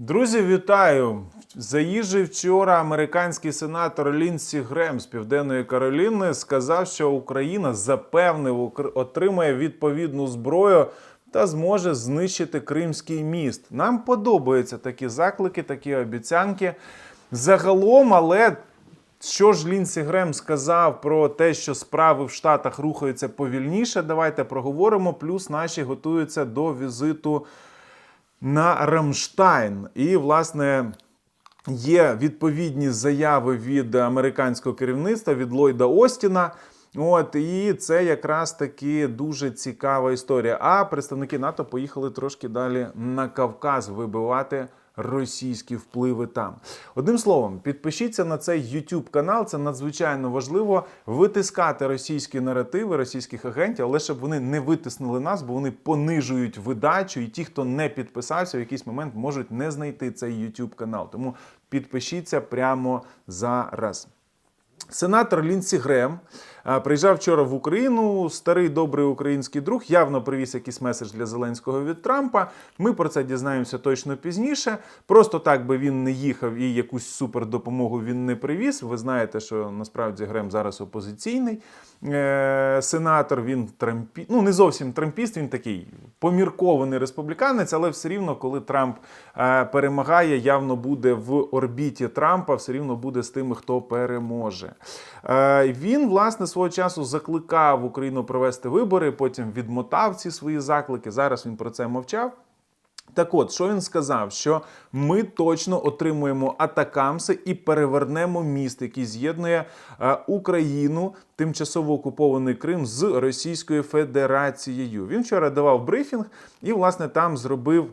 Друзі, вітаю! Заїжджий вчора американський сенатор Лінсі Грем з Південної Кароліни сказав, що Україна запевнив отримає відповідну зброю та зможе знищити Кримський міст. Нам подобаються такі заклики, такі обіцянки. Загалом, але що ж Лінсі Грем сказав про те, що справи в Штатах рухаються повільніше? Давайте проговоримо. Плюс наші готуються до візиту на Рамштайн. І, власне, є відповідні заяви від американського керівництва, від Ллойда Остіна. От, і це якраз таки дуже цікава історія. А представники НАТО поїхали трошки далі на Кавказ вибивати російські впливи там. Одним словом, підпишіться на цей YouTube канал. Це надзвичайно важливо витискати російські наративи російських агентів, але щоб вони не витиснули нас, бо вони понижують видачу, і ті, хто не підписався, в якийсь момент можуть не знайти цей YouTube канал. Тому підпишіться прямо зараз. Сенатор Лінсі Грем приїжджав вчора в Україну. Старий добрий український друг явно привіз якийсь меседж для Зеленського від Трампа. Ми про це дізнаємося точно пізніше. Просто так би він не їхав і якусь супердопомогу він не привіз. Ви знаєте, що насправді Грем зараз опозиційний е- сенатор. Він трампі... ну не зовсім трампіст, він такий поміркований республіканець, але все рівно, коли Трамп е- перемагає, явно буде в орбіті Трампа, все рівно буде з тими, хто переможе. Е, Він, власне, свого часу закликав Україну провести вибори, потім відмотав ці свої заклики. Зараз він про це мовчав. Так от, що він сказав? Що ми точно отримуємо атакамси і перевернемо міст, який з'єднує е, Україну, тимчасово окупований Крим з Російською Федерацією. Він вчора давав брифінг і, власне, там зробив.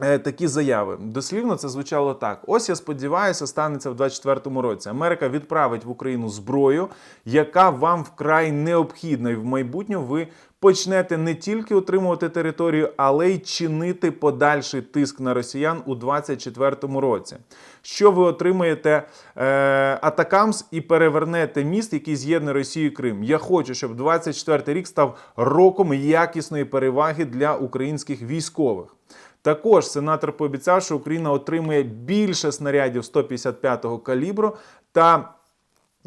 Е, Такі заяви дослівно це звучало так: ось я сподіваюся, станеться в 24-му році. Америка відправить в Україну зброю, яка вам вкрай необхідна, і в майбутньому ви почнете не тільки отримувати територію, але й чинити подальший тиск на росіян у 24-му році. Що ви отримаєте е, атакамс і перевернете міст, який з'єднує Росію і Крим? Я хочу, щоб 24-й рік став роком якісної переваги для українських військових. Також сенатор пообіцяв, що Україна отримує більше снарядів 155-го калібру та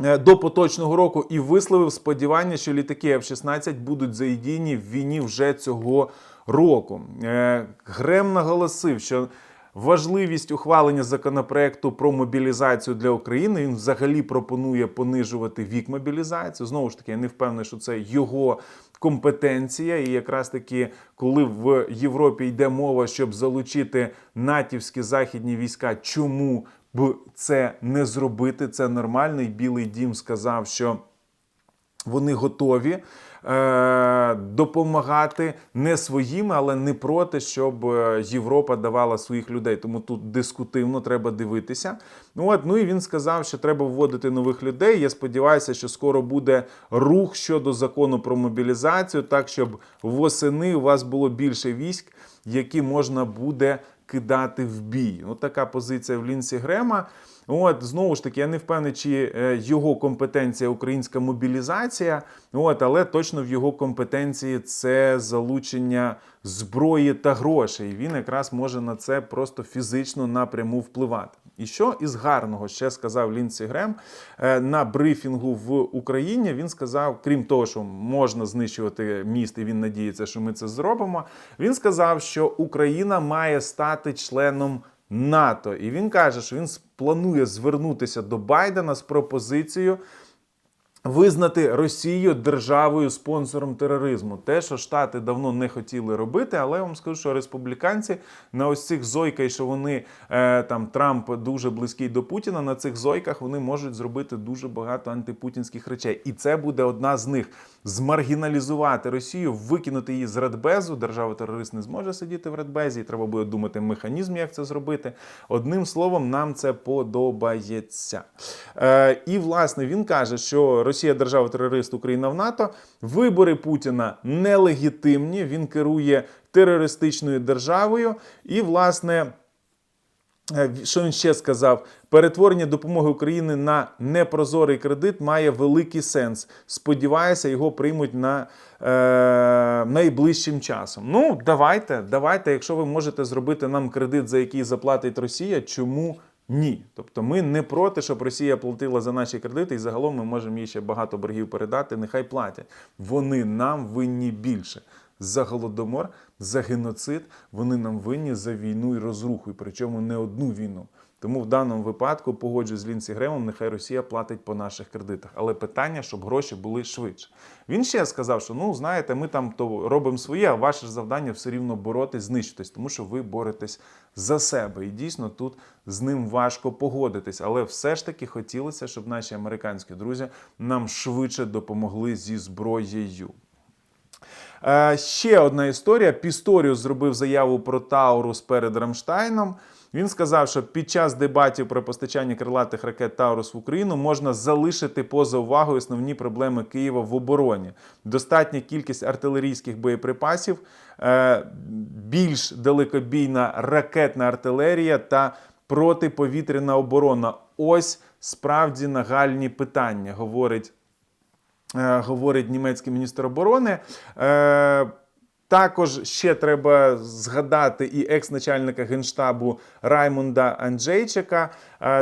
е, до поточного року і висловив сподівання, що літаки F-16 будуть задіяні в війні вже цього року. Е, Грем наголосив, що важливість ухвалення законопроекту про мобілізацію для України він взагалі пропонує понижувати вік мобілізації. Знову ж таки, я не впевнений, що це його компетенція. І якраз таки, коли в Європі йде мова, щоб залучити натівські західні війська, чому б це не зробити? Це нормально. І Білий Дім сказав, що вони готові е, допомагати не своїми, але не проти, щоб е, Європа давала своїх людей. Тому тут дискутивно треба дивитися. Ну от ну і він сказав, що треба вводити нових людей. Я сподіваюся, що скоро буде рух щодо закону про мобілізацію, так щоб восени у вас було більше військ, які можна буде кидати в бій. От така позиція в Лінсі Грема. От знову ж таки, я не впевнений, чи е, його компетенція українська мобілізація. От, але точно в його компетенції це залучення зброї та грошей. Він якраз може на це просто фізично напряму впливати. І що із гарного ще сказав Лінсі Грем е, на брифінгу в Україні. Він сказав, крім того, що можна знищувати міст, і він надіється, що ми це зробимо. Він сказав, що Україна має стати членом. НАТО, і він каже, що він планує звернутися до Байдена з пропозицією визнати Росію державою спонсором тероризму. Те, що Штати давно не хотіли робити, але я вам скажу, що республіканці на ось цих зойках, що вони е, там Трамп дуже близький до Путіна. На цих зойках вони можуть зробити дуже багато антипутінських речей, і це буде одна з них змаргіналізувати Росію, викинути її з Радбезу. Держава терорист не зможе сидіти в Радбезі. і Треба буде думати механізм, як це зробити. Одним словом, нам це подобається. Е, і власне він каже, що Росія держава терорист, Україна в НАТО. Вибори Путіна нелегітимні. Він керує терористичною державою, і власне. Е, Що він ще сказав? Перетворення допомоги України на непрозорий кредит має великий сенс. Сподіваюся, його приймуть на е, найближчим часом. Ну, давайте, давайте, якщо ви можете зробити нам кредит, за який заплатить Росія, чому ні? Тобто ми не проти, щоб Росія платила за наші кредити, і загалом ми можемо їй ще багато боргів передати. Нехай платять. Вони нам винні більше. За голодомор, за геноцид вони нам винні за війну і розруху, і причому не одну війну. Тому в даному випадку погоджуюсь з Лінсі Гремом, нехай Росія платить по наших кредитах. Але питання, щоб гроші були швидше. Він ще сказав, що ну знаєте, ми там то робимо своє, а ваше завдання все рівно боротись, знищитись, тому що ви боретесь за себе. І дійсно тут з ним важко погодитись. Але все ж таки хотілося, щоб наші американські друзі нам швидше допомогли зі зброєю. Е, ще одна історія. Пісторіус зробив заяву про Таурус перед Рамштайном. Він сказав, що під час дебатів про постачання крилатих ракет Таурус в Україну можна залишити поза увагою основні проблеми Києва в обороні. Достатня кількість артилерійських боєприпасів, е, більш далекобійна ракетна артилерія та протиповітряна оборона. Ось справді нагальні питання, говорить е, говорить німецький міністр оборони. Також ще треба згадати і екс-начальника генштабу Раймонда Анджейчика.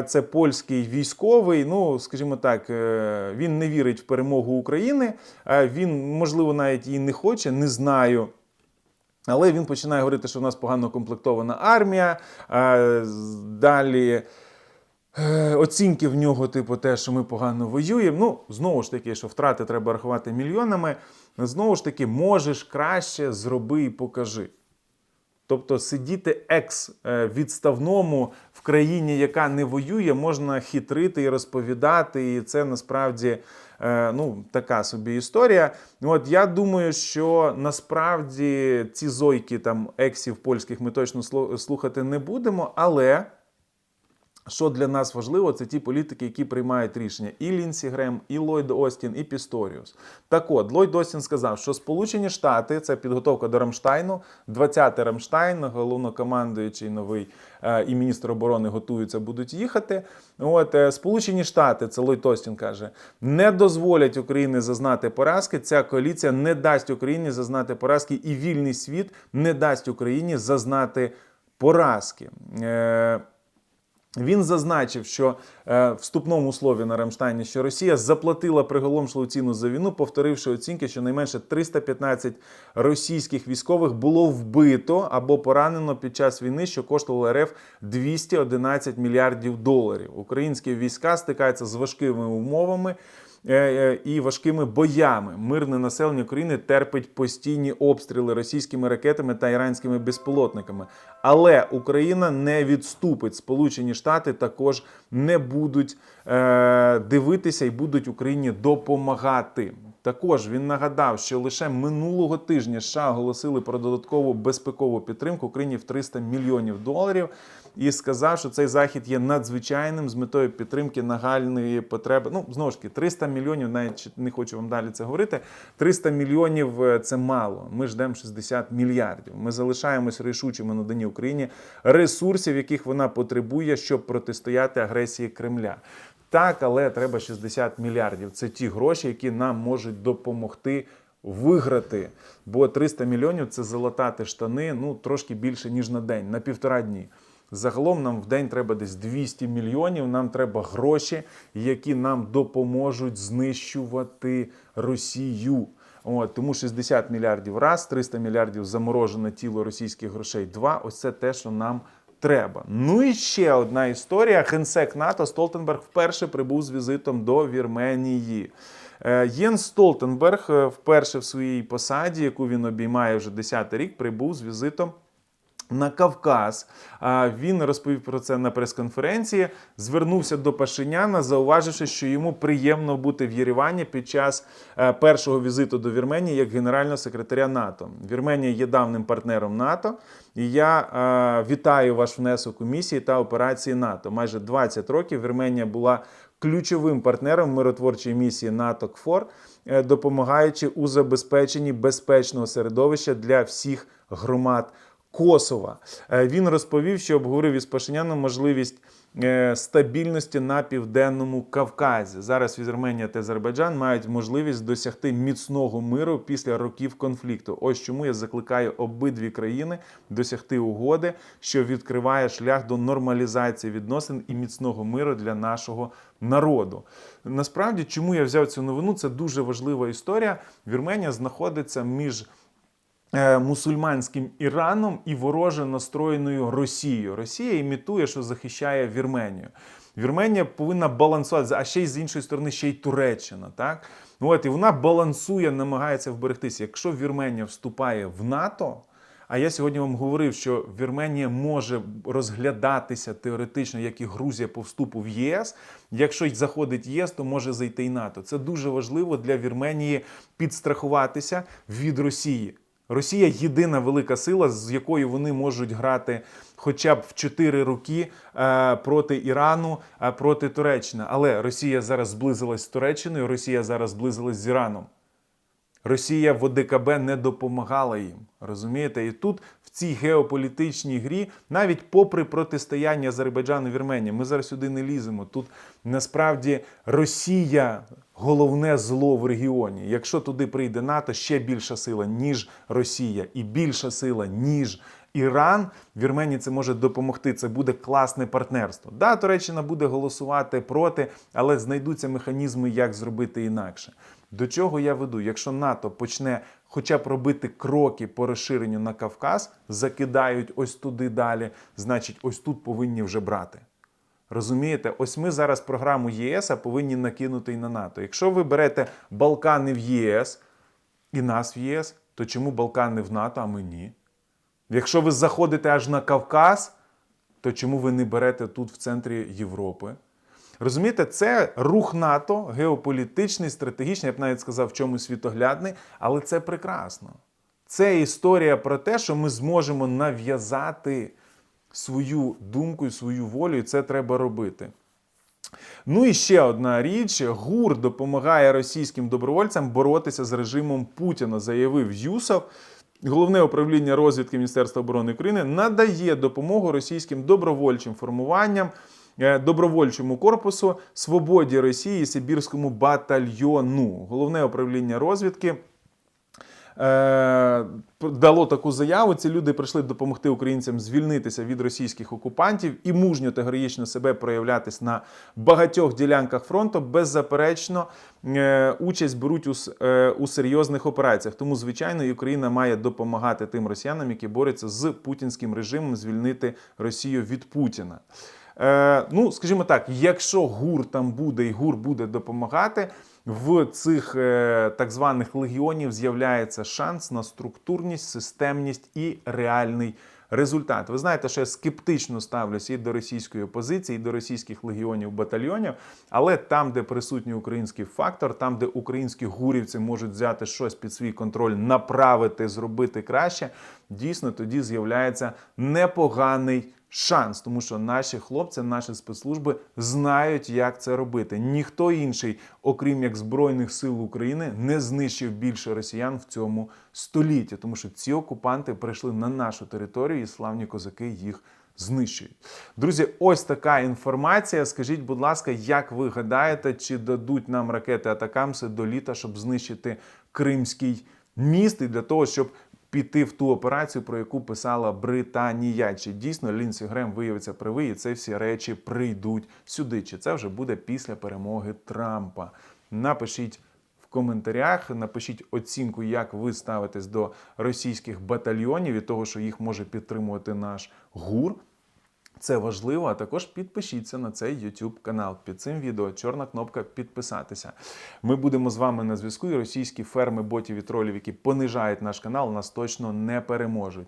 Це польський військовий. Ну, скажімо так, е, він не вірить в перемогу України. Він, можливо, навіть її не хоче, не знаю. Але він починає говорити, що в нас погано комплектована армія. Далі е, оцінки в нього, типу, те, що ми погано воюємо. Ну, знову ж таки, що втрати треба рахувати мільйонами. Знову ж таки, можеш краще зроби і покажи. Тобто сидіти екс-відставному в країні, яка не воює, можна хитрити і розповідати, і це насправді е, ну, така собі історія. От я думаю, що насправді ці зойки там ексів польських ми точно слухати не будемо, але. Що для нас важливо, це ті політики, які приймають рішення. І Лінсі Грем, і Ллойд Остін, і Пісторіус. Так от, Ллойд Остін сказав, що Сполучені Штати, це підготовка до Рамштайну, 20-й Рамштайн, головнокомандуючий новий е, і міністр оборони готуються, будуть їхати. От, е, Сполучені Штати, це Ллойд Остін каже, не дозволять Україні зазнати поразки. Ця коаліція не дасть Україні зазнати поразки, і вільний світ не дасть Україні зазнати поразки. Він зазначив, що е, в вступному слові на Рамштайні, що Росія заплатила приголомшливу ціну за війну, повторивши оцінки, що найменше 315 російських військових було вбито або поранено під час війни, що коштувало РФ 211 мільярдів доларів. Українські війська стикаються з важкими умовами. Е, е, І важкими боями мирне населення України терпить постійні обстріли російськими ракетами та іранськими безпілотниками. Але Україна не відступить. Сполучені Штати також не будуть е, дивитися і будуть Україні допомагати. Також він нагадав, що лише минулого тижня США оголосили про додаткову безпекову підтримку Україні в 300 мільйонів доларів і сказав, що цей захід є надзвичайним з метою підтримки нагальної потреби. Ну знову ж таки, 300 мільйонів, навіть не хочу вам далі це говорити. 300 мільйонів е, це мало. Ми ждемо 60 мільярдів. Ми залишаємось рішучими на дані Україні ресурсів, яких вона потребує, щоб протистояти агресії Кремля. Так, але треба 60 мільярдів. Це ті гроші, які нам можуть допомогти виграти. Бо 300 мільйонів це залатати штани ну трошки більше ніж на день, на півтора дні. Загалом нам в день треба десь 200 мільйонів. Нам треба гроші, які нам допоможуть знищувати Росію. От, тому 60 мільярдів раз, 300 мільярдів заморожене тіло російських грошей. Два. Ось це те, що нам треба. Ну і ще одна історія. Генсек НАТО Столтенберг вперше прибув з візитом до Вірменії. Е, Єн Столтенберг е, вперше в своїй посаді, яку він обіймає вже 10-й рік, прибув з візитом на Кавказ. Він розповів про це на прес-конференції. Звернувся до Пашиняна, зауваживши, що йому приємно бути в Єревані під час е, першого візиту до Вірменії як генерального секретаря НАТО. Вірменія є давним партнером НАТО. І я е, вітаю ваш внесок у місії та операції НАТО. Майже 20 років Вірменія була ключовим партнером миротворчої місії НАТО КФОР, е, допомагаючи у забезпеченні безпечного середовища для всіх громад Косова. Е, Він розповів, що обговорив із Пашиняном можливість е, стабільності на південному Кавказі. Зараз Вірменія та Азербайджан мають можливість досягти міцного миру після років конфлікту. Ось чому я закликаю обидві країни досягти угоди, що відкриває шлях до нормалізації відносин і міцного миру для нашого народу. Насправді, чому я взяв цю новину? Це дуже важлива історія. Вірменія знаходиться між мусульманським Іраном і вороже настроєною Росією. Росія імітує, що захищає Вірменію. Вірменія повинна балансувати, а ще й з іншої сторони, ще й Туреччина. Так? От, і вона балансує, намагається вберегтися. Якщо Вірменія вступає в НАТО, а я сьогодні вам говорив, що Вірменія може розглядатися теоретично, як і Грузія по вступу в ЄС. Якщо заходить ЄС, то може зайти й НАТО. Це дуже важливо для Вірменії підстрахуватися від Росії. Росія єдина велика сила, з якою вони можуть грати хоча б в 4 роки е, проти Ірану, а проти Туреччини. Але Росія зараз зблизилась з Туреччиною, Росія зараз зблизилась з Іраном. Росія в ОДКБ не допомагала їм. Розумієте? І тут в цій геополітичній грі, навіть попри протистояння Азербайджану і Вірменії, ми зараз сюди не ліземо. Тут насправді Росія головне зло в регіоні. Якщо туди прийде НАТО, ще більша сила, ніж Росія, і більша сила, ніж. Іран Вірменії це може допомогти. Це буде класне партнерство. Да, Туреччина буде голосувати проти, але знайдуться механізми, як зробити інакше. До чого я веду? Якщо НАТО почне хоча б робити кроки по розширенню на Кавказ, закидають ось туди далі, значить, ось тут повинні вже брати. Розумієте, ось ми зараз програму ЄС повинні накинути і на НАТО. Якщо ви берете Балкани в ЄС і нас в ЄС, то чому Балкани в НАТО, а ми ні? Якщо ви заходите аж на Кавказ, то чому ви не берете тут в центрі Європи? Розумієте, це рух НАТО, геополітичний, стратегічний, я б навіть сказав, в чомусь світоглядний, але це прекрасно. Це історія про те, що ми зможемо нав'язати свою думку і свою волю, і це треба робити. Ну і ще одна річ: ГУР допомагає російським добровольцям боротися з режимом Путіна, заявив Юсов. Головне управління розвідки Міністерства оборони України надає допомогу російським добровольчим формуванням, добровольчому корпусу, свободі Росії, Сибірському батальйону. Головне управління розвідки. е, Дало таку заяву. Ці люди прийшли допомогти українцям звільнитися від російських окупантів і мужньо та героїчно себе проявлятись на багатьох ділянках фронту. Беззаперечно, е, участь беруть у, е, у серйозних операціях. Тому, звичайно, і Україна має допомагати тим росіянам, які борються з путінським режимом, звільнити Росію від Путіна. Е, ну, скажімо так, якщо ГУР там буде і ГУР буде допомагати, в цих е, так званих легіонів з'являється шанс на структурність, системність і реальний результат. Ви знаєте, що я скептично ставлюся і до російської опозиції, і до російських легіонів батальйонів, але там, де присутній український фактор, там, де українські гурівці можуть взяти щось під свій контроль, направити, зробити краще, дійсно тоді з'являється непоганий шанс, тому що наші хлопці, наші спецслужби знають, як це робити. Ніхто інший, окрім як Збройних сил України, не знищив більше росіян в цьому столітті, тому що ці окупанти прийшли на нашу територію, і славні козаки їх знищують. Друзі, ось така інформація. Скажіть, будь ласка, як ви гадаєте, чи дадуть нам ракети Атакамси до літа, щоб знищити Кримський міст і для того, щоб піти в ту операцію, про яку писала Британія. Чи дійсно Лінсі Грем виявиться правий, і це всі речі прийдуть сюди? Чи це вже буде після перемоги Трампа? Напишіть в коментарях, напишіть оцінку, як ви ставитесь до російських батальйонів і того, що їх може підтримувати наш ГУР. Це важливо, а також підпишіться на цей YouTube канал. Під цим відео чорна кнопка підписатися. Ми будемо з вами на зв'язку. І російські ферми ботів і тролів, які понижають наш канал, нас точно не переможуть.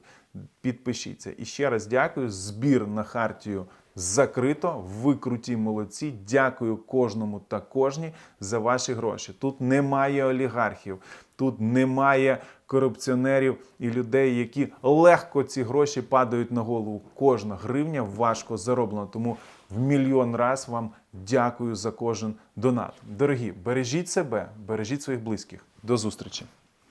Підпишіться. І ще раз дякую. Збір на хартію закрито. Ви круті молодці. Дякую кожному та кожній за ваші гроші. Тут немає олігархів, тут немає корупціонерів і людей, які легко ці гроші падають на голову. Кожна гривня важко зароблена. Тому в мільйон раз вам дякую за кожен донат. Дорогі, бережіть себе, бережіть своїх близьких. До зустрічі!